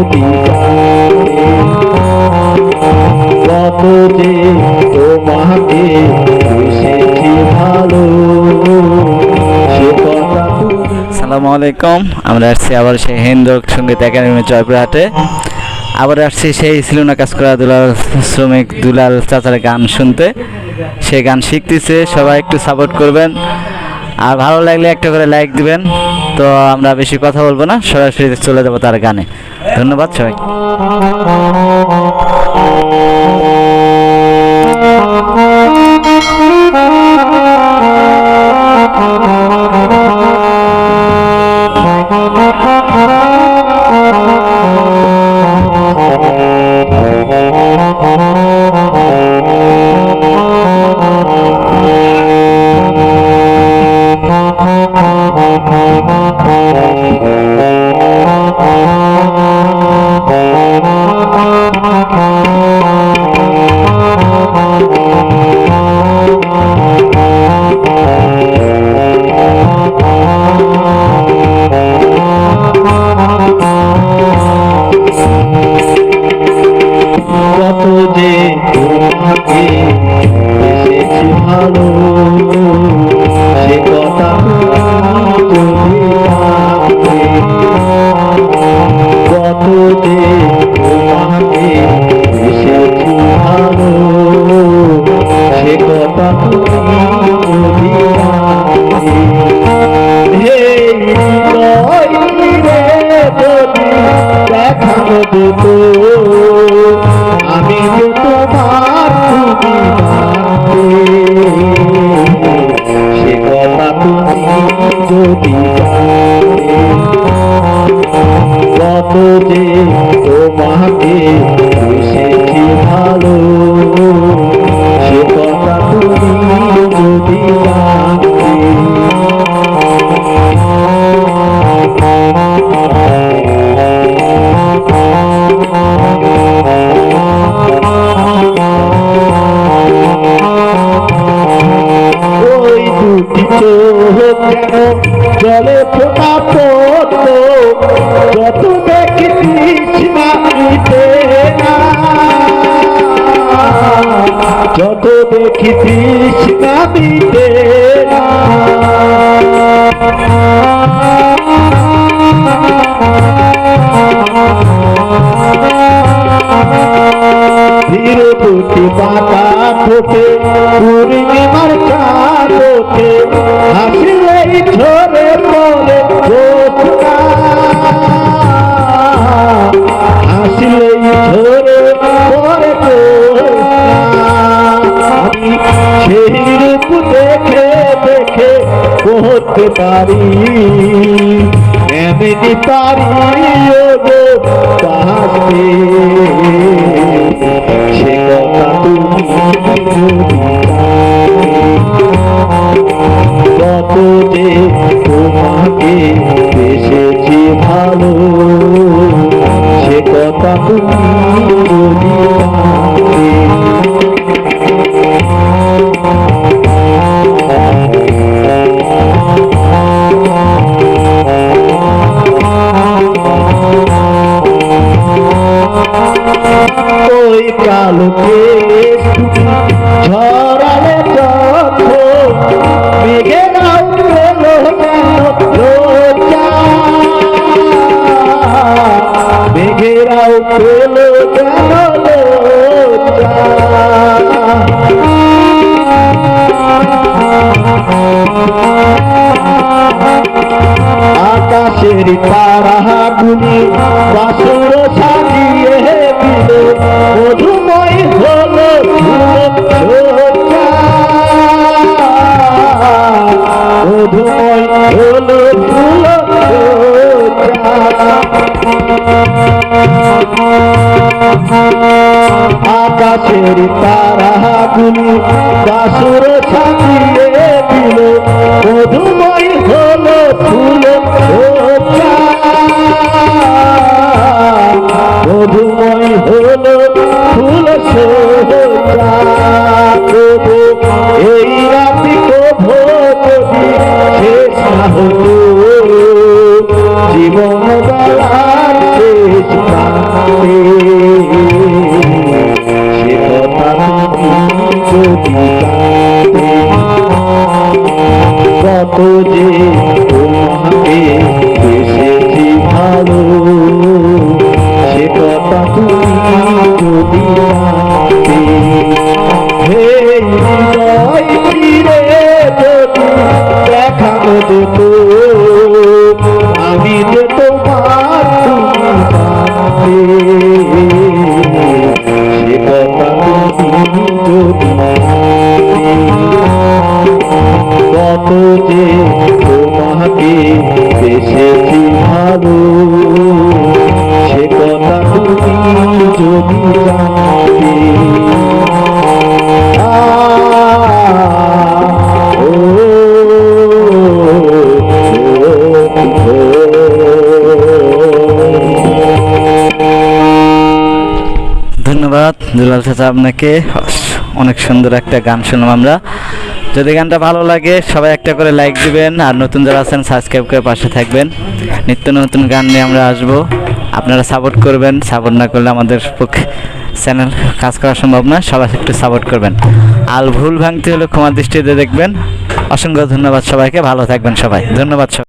কত সালামু আলাইকুম, আমরা আসছি আবার সেই হিন্দু সংগীত একাডেমি জয়পুরহাটে। আবার আসছি সেই সিলুনা কাজ করা দুলাল, শ্রমিক দুলাল চাচার গান শুনতে। সে গান শিখতেছে, সবাই একটু সাপোর্ট করবেন। আর ভালো লাগলে একটা করে লাইক দিবেন। তো আমরা বেশি কথা বলব না, সরাসরি চলে যাব তার গানে। ধন্যবাদ সবাই দেখেছিস না মিটে ধীরে দুটি পাতা ফোটে পূর্ণিমার চাঁদ সেই রূপ দেখে দেখে পড়তে পারি। এমনি পারি গো তাহাকে সে কথা তুমি কত যে তোমাকে বেসেছি ভালো, সে কথা তুমি আলোকে আকাশের তারাগুলি বাসুর সাজিয়ে দিল মধুময় হলো ফুল ঝোঁকা। দেখানো আমি যে তোমার সে কথা কত যে তোমাকে বেসেছি ভালো সে কথা তুমি যদি ধন্যবাদ। দুলাল চাচা আপনাকে অনেক সুন্দর একটা গান শুনলাম আমরা। যদি গানটা ভালো লাগে, সবাই একটা করে লাইক দিবেন, আর নতুন যারা আছেন সাবস্ক্রাইব করে পাশে থাকবেন। নিত্য নতুন গান নিয়ে আমরা আসব। আপনারা সাপোর্ট করবেন সাপোর্ট না করলে আমাদের পক্ষে চ্যানেল কাজ করা সম্ভব না, সবাই একটু সাপোর্ট করবেন। আর ভুল ভাঙতে হলে ক্ষমা দৃষ্টিতে দেখবেন। অসংখ্য ধন্যবাদ সবাইকে, ভালো থাকবেন সবাই। ধন্যবাদ